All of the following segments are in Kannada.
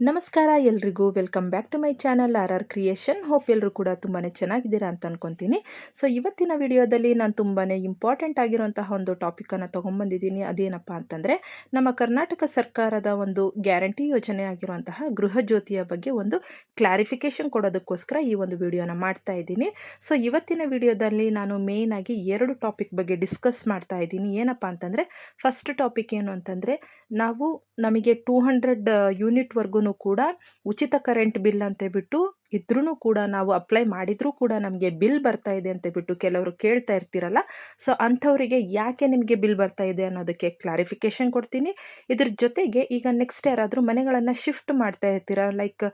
ನಮಸ್ಕಾರ ಎಲ್ರಿಗೂ. Welcome back to my channel R R creation hope ಎಲ್ಲರೂ ಕೂಡ ತುಂಬಾ ಚೆನ್ನಾಗಿದ್ದೀರಾ ಅಂತ ಅನ್ಕೊತೀನಿ. ಸೊ ಇವತ್ತಿನ ವಿಡಿಯೋದಲ್ಲಿ ನಾನು ತುಂಬಾ ಇಂಪಾರ್ಟೆಂಟ್ ಆಗಿರುವಂತಹ ಒಂದು ಟಾಪಿಕನ್ನು ತೊಗೊಂಬಂದಿದ್ದೀನಿ. ಅದೇನಪ್ಪ ಅಂತಂದರೆ, ನಮ್ಮ ಕರ್ನಾಟಕ ಸರ್ಕಾರದ ಒಂದು ಗ್ಯಾರಂಟಿ ಯೋಜನೆ ಆಗಿರುವಂತಹ ಗೃಹ ಜ್ಯೋತಿಯ ಬಗ್ಗೆ ಒಂದು ಕ್ಲಾರಿಫಿಕೇಶನ್ ಕೊಡೋದಕ್ಕೋಸ್ಕರ ಈ ಒಂದು ವಿಡಿಯೋನ ಮಾಡ್ತಾ ಇದ್ದೀನಿ. ಸೊ ಇವತ್ತಿನ ವಿಡಿಯೋದಲ್ಲಿ ನಾನು ಮೇಯ್ನ್ ಆಗಿ ಎರಡು ಟಾಪಿಕ್ ಬಗ್ಗೆ ಡಿಸ್ಕಸ್ ಮಾಡ್ತಾ ಇದ್ದೀನಿ. ಏನಪ್ಪ ಅಂತಂದರೆ ಫಸ್ಟ್ ಟಾಪಿಕ್ ಏನು ಅಂತಂದರೆ, ನಾವು ನಮಗೆ ಟೂ ಹಂಡ್ರೆಡ್ ಯೂನಿಟ್ವರೆಗೂ ಕೂಡ ಉಚಿತ ಕರೆಂಟ್ ಬಿಲ್ ಅಂತ ಬಿಟ್ಟು ಇದ್ರೂ ಕೂಡ ನಾವು ಅಪ್ಲೈ ಮಾಡಿದರೂ ಕೂಡ ನಮಗೆ ಬಿಲ್ ಬರ್ತಾ ಇದೆ ಅಂತ ಬಿಟ್ಟು ಕೆಲವರು ಕೇಳ್ತಾ ಇರ್ತೀರಲ್ಲ ಸೊ ಅಂಥವರಿಗೆ ಯಾಕೆ ನಿಮಗೆ ಬಿಲ್ ಬರ್ತಾ ಇದೆ ಅನ್ನೋದಕ್ಕೆ ಕ್ಲಾರಿಫಿಕೇಷನ್ ಕೊಡ್ತೀನಿ. ಇದ್ರ ಜೊತೆಗೆ ಈಗ ನೆಕ್ಸ್ಟ್ ಯಾರಾದರೂ ಮನೆಗಳನ್ನು ಶಿಫ್ಟ್ ಮಾಡ್ತಾ ಇರ್ತೀರ? ಲೈಕ್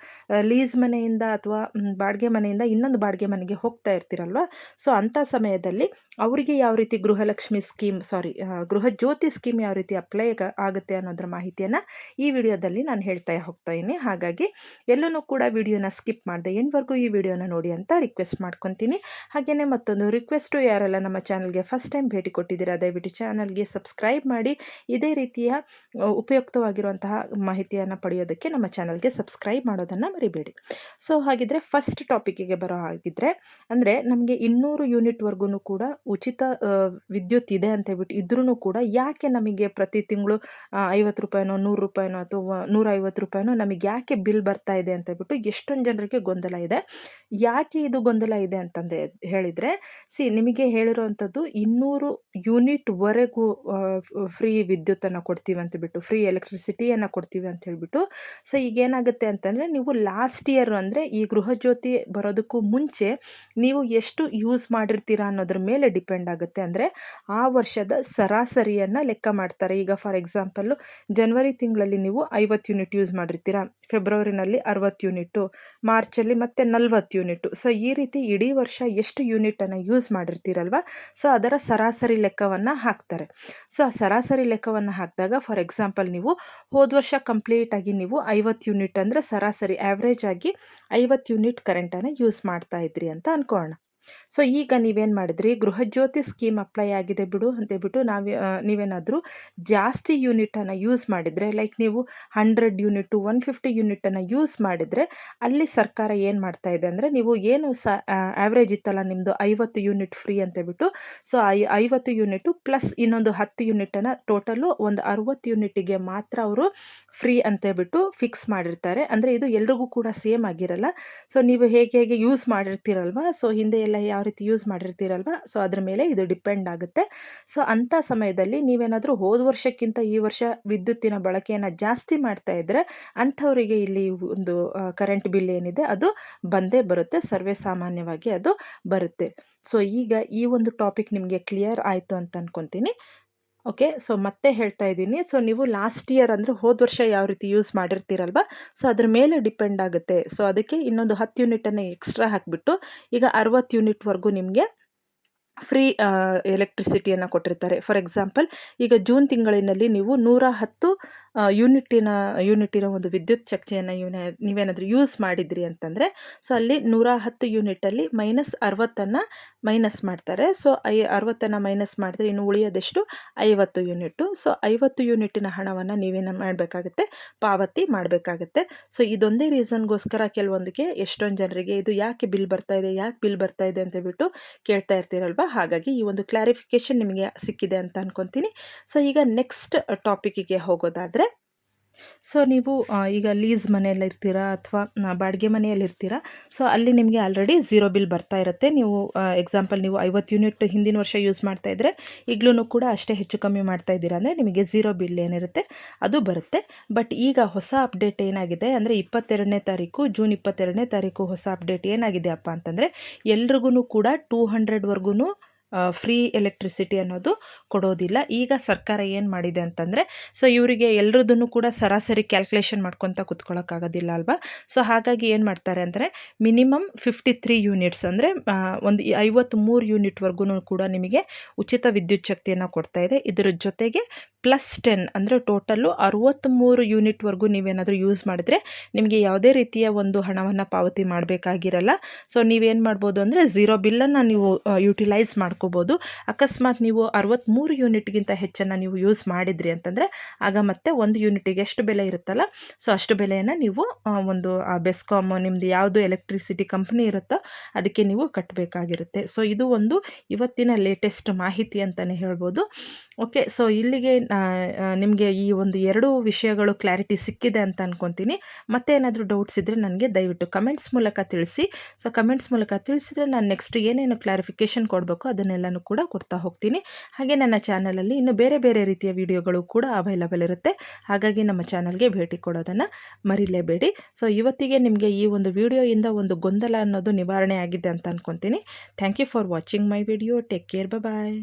ಲೀಸ್ ಮನೆಯಿಂದ ಅಥವಾ ಬಾಡಿಗೆ ಮನೆಯಿಂದ ಇನ್ನೊಂದು ಬಾಡಿಗೆ ಮನೆಗೆ ಹೋಗ್ತಾ ಇರ್ತೀರಲ್ವ? ಸೊ ಅಂಥ ಸಮಯದಲ್ಲಿ ಅವರಿಗೆ ಯಾವ ರೀತಿ ಗೃಹಲಕ್ಷ್ಮಿ ಸ್ಕೀಮ್ ಸಾರಿ ಗೃಹ ಜ್ಯೋತಿ ಸ್ಕೀಮ್ ಯಾವ ರೀತಿ ಅಪ್ಲೈ ಆಗುತ್ತೆ ಅನ್ನೋದ್ರ ಮಾಹಿತಿಯನ್ನು ಈ ವಿಡಿಯೋದಲ್ಲಿ ನಾನು ಹೇಳ್ತಾ ಹೋಗ್ತಾ ಇದ್ದೀನಿ. ಹಾಗಾಗಿ ಎಲ್ಲೂ ಕೂಡ ವಿಡಿಯೋನ ಸ್ಕಿಪ್ ಮಾಡಿದೆ ಎಂಡ್ವರೆಗೂ ಈ ವಿಡಿಯೋನ ನೋಡಿ ಅಂತ ರಿಕ್ವೆಸ್ಟ್ ಮಾಡ್ಕೊತೀನಿ. ಹಾಗೆಯೇ ಮತ್ತೊಂದು ರಿಕ್ವೆಸ್ಟು ಯಾರೆಲ್ಲ ನಮ್ಮ ಚಾನಲ್ಗೆ ಫಸ್ಟ್ ಟೈಮ್ ಭೇಟಿ ಕೊಟ್ಟಿದ್ದೀರಾ, ದಯವಿಟ್ಟು ಚಾನಲ್ಗೆ ಸಬ್ಸ್ಕ್ರೈಬ್ ಮಾಡಿ. ಇದೇ ರೀತಿಯ ಉಪಯುಕ್ತವಾಗಿರುವಂತಹ ಮಾಹಿತಿಯನ್ನು ಪಡೆಯೋದಕ್ಕೆ ನಮ್ಮ ಚಾನಲ್ಗೆ ಸಬ್ಸ್ಕ್ರೈಬ್ ಮಾಡೋದನ್ನು ಮರಿಬೇಡಿ. ಸೊ ಹಾಗಿದ್ರೆ ಫಸ್ಟ್ ಟಾಪಿಕ್ಕಿಗೆ ಬರೋ ಹಾಗಿದ್ರೆ, ಅಂದರೆ ನಮಗೆ ಇನ್ನೂರು ಯೂನಿಟ್ವರೆಗೂ ಕೂಡ ಉಚಿತ ವಿದ್ಯುತ್ ಇದೆ ಅಂತ ಹೇಳ್ಬಿಟ್ಟು ಇದ್ರೂ ಕೂಡ ಯಾಕೆ ನಮಗೆ ಪ್ರತಿ ತಿಂಗಳು ಐವತ್ತು ರೂಪಾಯಿನೋ, ನೂರು ರೂಪಾಯಿನೋ ಅಥವಾ ನೂರೈವತ್ತು ರೂಪಾಯಿನೋ ನಮಗೆ ಯಾಕೆ ಬಿಲ್ ಬರ್ತಾ ಇದೆ ಅಂತ ಹೇಳ್ಬಿಟ್ಟು ಎಷ್ಟೊಂದು ಜನರಿಗೆ ಗೊಂದಲ ಇದೆ. ಯಾಕೆ ಇದು ಗೊಂದಲ ಇದೆ ಅಂತಂದು ಹೇಳಿದರೆ, ಸಿ ನಿಮಗೆ ಹೇಳಿರೋವಂಥದ್ದು ಇನ್ನೂರು ಯೂನಿಟ್ವರೆಗೂ ಫ್ರೀ ವಿದ್ಯುತ್ತನ್ನು ಕೊಡ್ತೀವಿ ಅಂತ ಬಿಟ್ಟು, ಫ್ರೀ ಎಲೆಕ್ಟ್ರಿಸಿಟಿಯನ್ನು ಕೊಡ್ತೀವಿ ಅಂತ ಹೇಳಿಬಿಟ್ಟು, ಸೊ ಈಗ ಏನಾಗುತ್ತೆ ಅಂತಂದರೆ ನೀವು ಲಾಸ್ಟ್ ಇಯರ್ ಅಂದರೆ ಈ ಗೃಹಜ್ಯೋತಿ ಬರೋದಕ್ಕೂ ಮುಂಚೆ ನೀವು ಎಷ್ಟು ಯೂಸ್ ಮಾಡಿರ್ತೀರಾ ಅನ್ನೋದ್ರ ಮೇಲೆ ಡಿಪೆಂಡ್ ಆಗುತ್ತೆ ಅಂದರೆ, ಆ ವರ್ಷದ ಸರಾಸರಿಯನ್ನು ಲೆಕ್ಕ ಮಾಡ್ತಾರೆ. ಈಗ ಫಾರ್ ಎಕ್ಸಾಂಪಲ್ಲು ಜನವರಿ ತಿಂಗಳಲ್ಲಿ ನೀವು ಐವತ್ತು ಯೂನಿಟ್ ಯೂಸ್ ಮಾಡಿರ್ತೀರಾ, ಫೆಬ್ರವರಿನಲ್ಲಿ ಅರವತ್ತು ಯೂನಿಟ್ಟು ಮಾರ್ಚಲ್ಲಿ ಮತ್ತೆ ನಲ್ವತ್ತು ಯೂನಿಟ್ಟು ಸೊ ಈ ರೀತಿ ಇಡೀ ವರ್ಷ ಎಷ್ಟು ಯೂನಿಟನ್ನು ಯೂಸ್ ಮಾಡಿರ್ತೀರಲ್ವ? ಸೊ ಅದರ ಸರಾಸರಿ ಲೆಕ್ಕವನ್ನು ಹಾಕ್ತಾರೆ. ಸೊ ಆ ಸರಾಸರಿ ಲೆಕ್ಕವನ್ನು ಹಾಕಿದಾಗ ಫಾರ್ ಎಕ್ಸಾಂಪಲ್ ನೀವು ಹೋದ ವರ್ಷ ಕಂಪ್ಲೀಟಾಗಿ ನೀವು ಐವತ್ತು ಯೂನಿಟ್ ಅಂದರೆ ಸರಾಸರಿ ಆ್ಯಾವ್ರೇಜ್ ಆಗಿ ಐವತ್ತು ಯೂನಿಟ್ ಕರೆಂಟನ್ನು ಯೂಸ್ ಮಾಡ್ತಾ ಇದ್ರಿ ಅಂತ ಅಂದ್ಕೊಳ್ಳೋಣ ಸೊ, ಈಗ ನೀವೇನು ಮಾಡಿದ್ರಿ? ಗೃಹಜ್ಯೋತಿ ಸ್ಕೀಮ್ ಅಪ್ಲೈ ಆಗಿದೆ ಬಿಡು ಅಂತೇಳ್ಬಿಟ್ಟು ನಾವು ನೀವೇನಾದರೂ ಜಾಸ್ತಿ ಯೂನಿಟನ್ನು ಯೂಸ್ ಮಾಡಿದರೆ, ಲೈಕ್ ನೀವು ಹಂಡ್ರೆಡ್ ಯೂನಿಟು ಒನ್ ಫಿಫ್ಟಿ ಯೂನಿಟನ್ನು ಯೂಸ್ ಮಾಡಿದರೆ, ಅಲ್ಲಿ ಸರ್ಕಾರ ಏನು ಮಾಡ್ತಾ ಇದೆ ಅಂದರೆ, ನೀವು ಏನು ಸ ಆ್ಯಾವ್ರೇಜ್ ಇತ್ತಲ್ಲ ನಿಮ್ಮದು ಐವತ್ತು ಯೂನಿಟ್ ಫ್ರೀ ಅಂತೇಳ್ಬಿಟ್ಟು ಸೊ, ಐ, ಐವತ್ತು ಯೂನಿಟು ಪ್ಲಸ್ ಇನ್ನೊಂದು ಹತ್ತು ಯೂನಿಟನ್ನು ಟೋಟಲು ಒಂದು ಅರುವತ್ತು ಯೂನಿಟಿಗೆ ಮಾತ್ರ ಅವರು ಫ್ರೀ ಅಂತೇಳ್ಬಿಟ್ಟು ಫಿಕ್ಸ್ ಮಾಡಿರ್ತಾರೆ. ಅಂದರೆ ಇದು ಎಲ್ರಿಗೂ ಕೂಡ ಸೇಮ್ ಆಗಿರಲ್ಲ. ಸೊ, ನೀವು ಹೇಗೆ ಹೇಗೆ ಯೂಸ್ ಮಾಡಿರ್ತೀರಲ್ವ? ಸೊ, ಹಿಂದೆ ಎಲ್ಲ ಯಾವ ರೀತಿ ಯೂಸ್ ಮಾಡಿರ್ತೀರಲ್ವ? ಸೊ ಅದ್ರ ಮೇಲೆ ಇದು ಡಿಪೆಂಡ್ ಆಗುತ್ತೆ. ಸೊ ಅಂಥ ಸಮಯದಲ್ಲಿ ನೀವೇನಾದರೂ ಹೋದ ವರ್ಷಕ್ಕಿಂತ ಈ ವರ್ಷ ವಿದ್ಯುತ್ತಿನ ಬಳಕೆಯನ್ನು ಜಾಸ್ತಿ ಮಾಡ್ತಾ ಇದ್ದರೆ ಅಂಥವರಿಗೆ ಇಲ್ಲಿ ಒಂದು ಕರೆಂಟ್ ಬಿಲ್ ಏನಿದೆ ಅದು ಬಂದೇ ಬರುತ್ತೆ. ಸರ್ವೇ ಸಾಮಾನ್ಯವಾಗಿ ಅದು ಬರುತ್ತೆ. ಸೊ ಈಗ ಈ ಒಂದು ಟಾಪಿಕ್ ನಿಮಗೆ ಕ್ಲಿಯರ್ ಆಯಿತು ಅಂತ ಅಂದ್ಕೊತೀನಿ ಓಕೆ? ಸೊ, ಮತ್ತೆ ಹೇಳ್ತಾ ಇದ್ದೀನಿ. ಸೊ, ನೀವು ಲಾಸ್ಟ್ ಇಯರ್ ಅಂದರೆ ಹೋದ ವರ್ಷ ಯಾವ ರೀತಿ ಯೂಸ್ ಮಾಡಿರ್ತೀರಲ್ವ? ಸೊ, ಅದ್ರ ಮೇಲೆ ಡಿಪೆಂಡ್ ಆಗುತ್ತೆ. ಸೊ, ಅದಕ್ಕೆ ಇನ್ನೊಂದು ಹತ್ತು ಯೂನಿಟನ್ನು ಎಕ್ಸ್ಟ್ರಾ ಹಾಕಿಬಿಟ್ಟು ಈಗ ಅರವತ್ತು ಯೂನಿಟ್ವರೆಗೂ ನಿಮಗೆ ಫ್ರೀ ಎಲೆಕ್ಟ್ರಿಸಿಟಿಯನ್ನು ಕೊಟ್ಟಿರ್ತಾರೆ. ಫಾರ್ ಎಕ್ಸಾಂಪಲ್ ಈಗ ಜೂನ್ ತಿಂಗಳಿನಲ್ಲಿ ನೀವು ನೂರ ಹತ್ತು ಯೂನಿಟಿನ ಯೂನಿಟಿನ ಒಂದು ವಿದ್ಯುತ್ ಶಕ್ತಿಯನ್ನು ಇವನೇ, ನೀವೇನಾದರೂ ಯೂಸ್ ಮಾಡಿದ್ರಿ ಅಂತಂದರೆ ಸೊ ಅಲ್ಲಿ ನೂರ ಹತ್ತು ಯೂನಿಟಲ್ಲಿ ಮೈನಸ್ ಅರವತ್ತನ್ನು ಮೈನಸ್ ಮಾಡ್ತಾರೆ. ಸೊ ಐ, ಅರವತ್ತನ್ನು ಮೈನಸ್ ಮಾಡಿದ್ರೆ ಇನ್ನು ಉಳಿಯೋದೆಷ್ಟು? ಐವತ್ತು ಯೂನಿಟು ಸೊ ಐವತ್ತು ಯೂನಿಟಿನ ಹಣವನ್ನು ನೀವೇನು ಮಾಡಬೇಕಾಗುತ್ತೆ? ಪಾವತಿ ಮಾಡಬೇಕಾಗತ್ತೆ. ಸೊ ಇದೊಂದೇ ರೀಸನ್ಗೋಸ್ಕರ ಕೆಲವೊಂದಕ್ಕೆ ಎಷ್ಟೊಂದು ಜನರಿಗೆ ಇದು ಯಾಕೆ ಬಿಲ್ ಬರ್ತಾ ಇದೆ, ಯಾಕೆ ಬಿಲ್ ಬರ್ತಾ ಇದೆ ಅಂತ ಬಿಟ್ಟು ಕೇಳ್ತಾ ಇರ್ತೀರಲ್ವ? ಹಾಗಾಗಿ ಈ ಒಂದು ಕ್ಲಾರಿಫಿಕೇಷನ್ ನಿಮಗೆ ಸಿಕ್ಕಿದೆ ಅಂತ ಅನ್ಕೊತೀನಿ. ಸೊ ಈಗ ನೆಕ್ಸ್ಟ್ ಟಾಪಿಕ್ಕಿಗೆ ಹೋಗೋದಾದರೆ ಸೊ ನೀವು ಈಗ ಲೀಸ್ ಮನೆಯಲ್ಲಿ ಇರ್ತೀರಾ ಅಥವಾ ಬಾಡಿಗೆ ಮನೆಯಲ್ಲಿ ಇರ್ತೀರಾ ಸೊ ಅಲ್ಲಿ ನಿಮಗೆ ಆಲ್ರೆಡಿ ಝೀರೋ ಬಿಲ್ ಬರ್ತಾ ಇರುತ್ತೆ. ನೀವು ಎಕ್ಸಾಂಪಲ್ ನೀವು ಐವತ್ತು ಯೂನಿಟ್ ಹಿಂದಿನ ವರ್ಷ ಯೂಸ್ ಮಾಡ್ತಾ ಇದ್ದರೆ ಈಗಲೂ ಕೂಡ ಅಷ್ಟೇ ಹೆಚ್ಚು ಕಮ್ಮಿ ಮಾಡ್ತಾ ಇದ್ದೀರಾ ಅಂದರೆ ನಿಮಗೆ ಝೀರೋ ಬಿಲ್ ಏನಿರುತ್ತೆ, ಅದು ಬರುತ್ತೆ. ಬಟ್ ಈಗ ಹೊಸ ಅಪ್ಡೇಟ್ ಏನಾಗಿದೆ ಅಂದರೆ ಇಪ್ಪತ್ತೆರಡನೇ ತಾರೀಕು ಜೂನ್ ಇಪ್ಪತ್ತೆರಡನೇ ತಾರೀಕು ಹೊಸ ಅಪ್ಡೇಟ್ ಏನಾಗಿದೆ ಅಪ್ಪ ಅಂತಂದರೆ ಎಲ್ರಿಗೂ ಕೂಡ ಟೂ ಹಂಡ್ರೆಡ್ವರೆಗೂ ಫ್ರೀ ಎಲೆಕ್ಟ್ರಿಸಿಟಿ ಅನ್ನೋದು ಕೊಡೋದಿಲ್ಲ. ಈಗ ಸರ್ಕಾರ ಏನು ಮಾಡಿದೆ ಅಂತಂದರೆ ಸೊ ಇವರಿಗೆ ಎಲ್ಲರದನ್ನು ಕೂಡ ಸರಾಸರಿ ಕ್ಯಾಲ್ಕುಲೇಷನ್ ಮಾಡ್ಕೊತ ಕುತ್ಕೊಳ್ಳೋಕ್ಕಾಗೋದಿಲ್ಲ ಅಲ್ವಾ? ಸೊ ಹಾಗಾಗಿ ಏನು ಮಾಡ್ತಾರೆ ಅಂದರೆ ಮಿನಿಮಮ್ ಫಿಫ್ಟಿ ತ್ರೀ ಯೂನಿಟ್ಸ್ ಅಂದರೆ ಒಂದು ಐವತ್ತ್ಮೂರು ಯೂನಿಟ್ವರೆಗೂ ಕೂಡ ನಿಮಗೆ ಉಚಿತ ವಿದ್ಯುತ್ ಶಕ್ತಿಯನ್ನು ಕೊಡ್ತಾ ಇದೆ. ಇದರ ಜೊತೆಗೆ ಪ್ಲಸ್ ಟೆನ್ ಅಂದರೆ ಟೋಟಲ್ಲು ಅರುವತ್ತ್ಮೂರು ಯೂನಿಟ್ವರೆಗೂ ನೀವೇನಾದರೂ ಯೂಸ್ ಮಾಡಿದರೆ ನಿಮಗೆ ಯಾವುದೇ ರೀತಿಯ ಒಂದು ಹಣವನ್ನು ಪಾವತಿ ಮಾಡಬೇಕಾಗಿರಲ್ಲ. ಸೊ ನೀವೇನು ಮಾಡ್ಬೋದು ಅಂದರೆ ಝೀರೋ ಬಿಲ್ಲನ್ನು ನೀವು ಯುಟಿಲೈಸ್ ಮಾಡ್ಕೊಂಡು ಮಾಡ್ಕೋಬೋದು ಅಕಸ್ಮಾತ್ ನೀವು ಅರವತ್ತ್ಮೂರು ಯೂನಿಟ್ಗಿಂತ ಹೆಚ್ಚನ್ನು ನೀವು ಯೂಸ್ ಮಾಡಿದ್ರಿ ಅಂತಂದರೆ ಆಗ ಮತ್ತೆ ಒಂದು ಯೂನಿಟಿಗೆ ಎಷ್ಟು ಬೆಲೆ ಇರುತ್ತಲ್ಲ, ಸೊ ಅಷ್ಟು ಬೆಲೆಯನ್ನು ನೀವು ಒಂದು ಬೆಸ್ಕಾಮ್ ನಿಮ್ಮದು ಯಾವುದು ಎಲೆಕ್ಟ್ರಿಸಿಟಿ ಕಂಪ್ನಿ ಇರುತ್ತೋ ಅದಕ್ಕೆ ನೀವು ಕಟ್ಟಬೇಕಾಗಿರುತ್ತೆ ಸೊ ಇದು ಒಂದು ಇವತ್ತಿನ ಲೇಟೆಸ್ಟ್ ಮಾಹಿತಿ ಅಂತಲೇ ಹೇಳ್ಬೋದು. ಓಕೆ ಸೊ ಇಲ್ಲಿಗೆ ನಿಮಗೆ ಈ ಒಂದು ಎರಡು ವಿಷಯಗಳು ಕ್ಲಾರಿಟಿ ಸಿಕ್ಕಿದೆ ಅಂತ ಅನ್ಕೊತೀನಿ. ಮತ್ತೇನಾದರೂ ಡೌಟ್ಸ್ ಇದ್ದರೆ ನನಗೆ ದಯವಿಟ್ಟು ಕಮೆಂಟ್ಸ್ ಮೂಲಕ ತಿಳಿಸಿ. ಸೊ ಕಮೆಂಟ್ಸ್ ಮೂಲಕ ತಿಳಿಸಿದರೆ ನಾನು ನೆಕ್ಸ್ಟ್ ಏನೇನು ಕ್ಲಾರಿಫಿಕೇಷನ್ ಕೊಡಬೇಕು ಅದನ್ನೆಲ್ಲನೂ ಕೂಡ ಕೊಡ್ತಾ ಹೋಗ್ತೀನಿ. ಹಾಗೆ ನನ್ನ ಚಾನಲಲ್ಲಿ ಇನ್ನು ಬೇರೆ ಬೇರೆ ರೀತಿಯ ವಿಡಿಯೋಗಳು ಕೂಡ ಅವೈಲಬಲ್ ಇರುತ್ತೆ. ಹಾಗಾಗಿ ನಮ್ಮ ಚಾನಲ್ಗೆ ಭೇಟಿ ಕೊಡೋದನ್ನು ಮರಿಲೇಬೇಡಿ. ಸೊ ಇವತ್ತಿಗೆ ನಿಮಗೆ ಈ ಒಂದು ವಿಡಿಯೋಯಿಂದ ಒಂದು ಗೊಂದಲ ಅನ್ನೋದು ನಿವಾರಣೆ ಆಗಿದೆ ಅಂತ ಅಂದ್ಕೊತೀನಿ thank you for watching my video take care bye